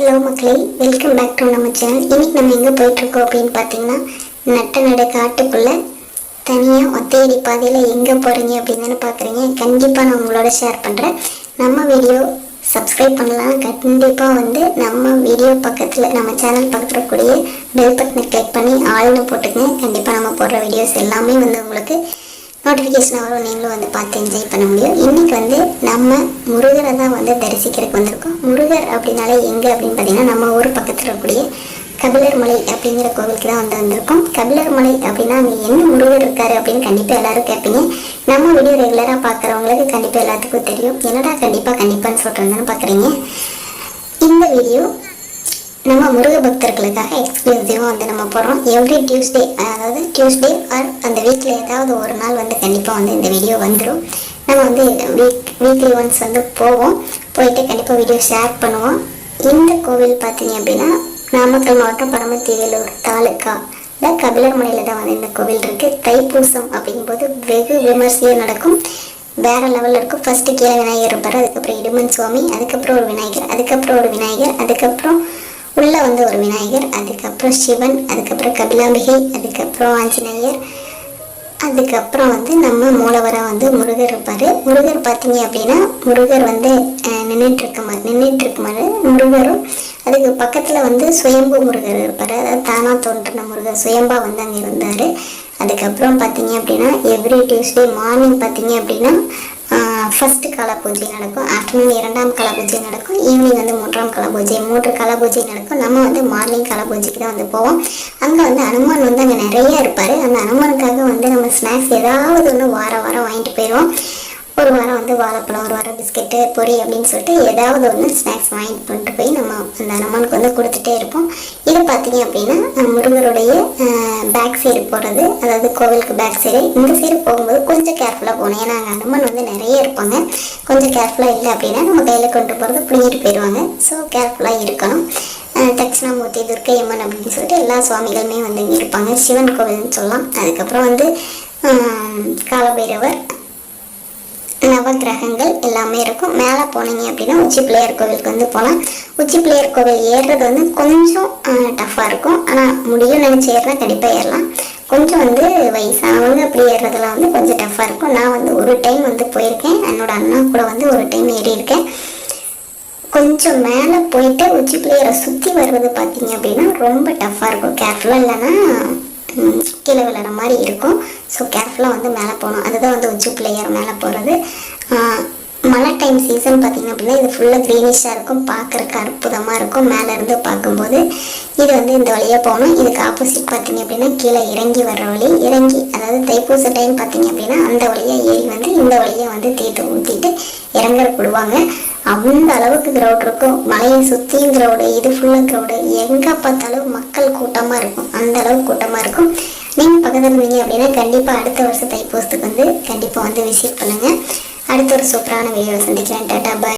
Hello மக்களே welcome back to நம்ம channel இன்னைக்கு நம்ம எங்கே போயிட்டுருக்கோம் அப்படின்னு பார்த்தீங்கன்னா நட்ட நட காட்டுக்குள்ளே தனியாக ஒத்தையடி பாதையில் எங்கே போகிறீங்க அப்படின்னு தானே பார்க்குறீங்க கண்டிப்பாக நான் உங்களோட ஷேர் பண்ணுறேன் நம்ம வீடியோ சப்ஸ்கிரைப் பண்ணலாம். கண்டிப்பாக வந்து நம்ம வீடியோ பக்கத்தில் நம்ம சேனல் பக்கத்தில் கூடிய பெல் பட்டனை கிளிக் பண்ணி ஆள்னு போட்டுக்கங்க. கண்டிப்பாக நம்ம போடுற வீடியோஸ் எல்லாமே வந்து உங்களுக்கு நோட்டிஃபிகேஷன் வரும் நீங்களும் வந்து பார்த்து என்ஜாய் பண்ண முடியும். இன்னைக்கு வந்து நம்ம முருகரை தான் வந்து தரிசிக்கிறதுக்கு வந்திருக்கோம். முருகர் அப்படின்னாலே எங்கே அப்படின்னு பார்த்தீங்கன்னா நம்ம ஊர் பக்கத்தில் இருக்கக்கூடிய கபிலர் மலை அப்படிங்கிற கோவிலுக்கு தான் வந்து வந்திருக்கோம். கபிலர் மலை அப்படின்னா அங்கே என்ன முருகர் இருக்காரு அப்படின்னு கண்டிப்பாக எல்லாரும் கேட்பீங்க. நம்ம வீடியோ ரெகுலராக பார்க்குறவங்களுக்கு கண்டிப்பாக எல்லாத்துக்கும் தெரியும். என்னடா கண்டிப்பாக கண்டிப்பான்னு சொல்கிறேன்னு பார்க்குறீங்க இந்த வீடியோ நம்ம முருக பக்தர்களுக்காக எக்ஸ்க்ளூசிவாக வந்து நம்ம போடுறோம். எவ்ரி டியூஸ்டே அதாவது டியூஸ்டே ஆர் அந்த வீக்கில் ஏதாவது ஒரு நாள் வந்து கண்டிப்பாக வந்து இந்த வீடியோ வந்துடும் நம்ம வந்து வீக் வீக்லி ஒன்ஸ் வந்து போவோம். போயிட்டு கண்டிப்பாக வீடியோ ஷேர் பண்ணுவோம். இந்த கோவில் பார்த்தீங்க அப்படின்னா நாமக்கல் மாவட்டம் பரமத்தி வேலூர் தாலுக்கா கபிலர் மலையில் தான் வந்து இந்த கோவில் இருக்குது தைப்பூசம் அப்படிங்கும்போது வெகு விமர்சையாக நடக்கும். வேறு லெவலில் இருக்கும். ஃபஸ்ட்டு கீழே விநாயகர் இருப்பார். அதுக்கப்புறம் இடுமன் சுவாமி அதுக்கப்புறம் ஒரு விநாயகர் அதுக்கப்புறம் ஒரு விநாயகர் அதுக்கப்புறம் உள்ள வந்து ஒரு விநாயகர் அதுக்கப்புறம் சிவன் அதுக்கப்புறம் கபிலாம்பிகை அதுக்கப்புறம் ஆஞ்சநேயர் அதுக்கப்புறம் வந்து நம்ம மூலவராக வந்து முருகர் இருப்பார். முருகர் பார்த்தீங்க அப்படின்னா முருகர் வந்து நின்றுட்டு இருக்க மாதிரி நின்றுட்டு இருக்க மாதிரி முருகரும் அதுக்கு பக்கத்தில் வந்து சுயம்பு முருகர் இருப்பார். அதாவது தானாக தோன்றின முருகர் சுயம்பா வந்து அங்கே இருந்தார். அதுக்கப்புறம் பார்த்தீங்க அப்படின்னா எவ்ரி டியூஸ்டே மார்னிங் பார்த்தீங்க அப்படின்னா ஃபஸ்ட்டு கால பூஜை நடக்கும் ஆஃப்டர்நூன் இரண்டாம் கால பூஜை நடக்கும் ஈவினிங் வந்து மூன்றாம் கால பூஜை மூன்று கால பூஜை நடக்கும். நம்ம வந்து மார்னிங் கால பூஜைக்கு தான் வந்து போவோம். அங்கே வந்து அனுமான் வந்து அங்கே நிறைய இருப்பார். அந்த அனுமானுக்காக வந்து நம்ம ஸ்நாக்ஸ் ஏதாவது ஒன்று வாரம் வாரம் வாங்கிட்டு போயிடுவோம். ஒரு வாரம் வந்து வாழைப்பழம் ஒரு வாரம் பிஸ்கெட்டு பொரி அப்படின்னு சொல்லிட்டு ஏதாவது ஒன்று ஸ்நாக்ஸ் வாங்கிட்டு கொண்டு போய் நம்ம அந்த அனுமானுக்கு வந்து கொடுத்துட்டே இருப்போம். இது பார்த்தீங்க அப்படின்னா முருகருடைய பேக் சைடு போகிறது அதாவது கோவிலுக்கு பேக் சைடு இந்த சைடு போகும்போது கொஞ்சம் கேர்ஃபுல்லாக போகணும். ஏன்னா அங்கே அனுமன் வந்து நிறைய இருப்பாங்க. கொஞ்சம் கேர்ஃபுல்லாக இல்லை அப்படின்னா நம்ம கையில் கொண்டு போகிறது பிடிங்கிட்டு போயிடுவாங்க ஸோ கேர்ஃபுல்லாக இருக்கணும். தட்சிணாமூர்த்தி துர்க்கை அம்மன் அப்படின்னு சொல்லிட்டு எல்லா சுவாமிகளுமே வந்து இங்கே இருப்பாங்க. சிவன் கோவில்னு சொல்லலாம். அதுக்கப்புறம் வந்து காலபைரவர் நவகிரகங்கள் எல்லாமே இருக்கும். மேலே போனீங்க அப்படின்னா உச்சி பிள்ளையார் கோவிலுக்கு வந்து போகலாம். உச்சி பிள்ளையார் கோவில் ஏறுறது வந்து கொஞ்சம் டஃப்பாக இருக்கும். ஆனால் முடியும் நினச்சி ஏறினா கண்டிப்பாக ஏறலாம். கொஞ்சம் வந்து வயசானவங்க அப்படி ஏறுறதுலாம் வந்து கொஞ்சம் டஃப்பாக இருக்கும். நான் வந்து ஒரு டைம் வந்து போயிருக்கேன். என்னோட அண்ணா கூட வந்து ஒரு டைம் ஏறியிருக்கேன். கொஞ்சம் மேலே போயிட்டு உச்சி பிள்ளையரை சுற்றி வர்றது பார்த்தீங்க அப்படின்னா ரொம்ப டஃப்பாக இருக்கும். கேர்ஃபுல்லாக இல்லைன்னா கீழே விளையாட மாதிரி இருக்கும். ஸோ கேர்ஃபுல்லாக வந்து மேலே போகணும். அதுதான் வந்து உச்சி பிள்ளையர் மேலே போகிறது பார்த்தீங்க அப்படின்னா இது ஃபுல்லாக க்ரீனிஷாக இருக்கும். பார்க்குறக்கு அற்புதமாக இருக்கும். மேலேருந்து பார்க்கும்போது இது வந்து இந்த வழியாக போகணும். இதுக்கு ஆப்போசிட் பார்த்தீங்க அப்படின்னா கீழே இறங்கி வர்ற வழி. இறங்கி அதாவது தைப்பூச டைம் பார்த்தீங்க அப்படின்னா அந்த வழியாக ஏறி வந்து இந்த வழியாக வந்து தீட்டு ஊற்றிட்டு இறங்குற விடுவாங்க. அந்த அளவுக்கு க்ரௌட் இருக்கும். மலையை சுற்றியும் க்ரௌடு இது ஃபுல்லாக க்ரௌடு எங்கே பார்த்தாலும் மக்கள் கூட்டமாக இருக்கும். அந்த அளவுக்கு கூட்டமாக இருக்கும். நீங்கள் பக்கத்தில் இருந்தீங்க அப்படின்னா கண்டிப்பாக அடுத்த வருஷம் தைப்பூசத்துக்கு வந்து கண்டிப்பாக வந்து விசிட் பண்ணுங்கள் அடுத்த ஒரு சூப்பரான வீடியோ சந்திக்கிறேன் டாட்டா பாய்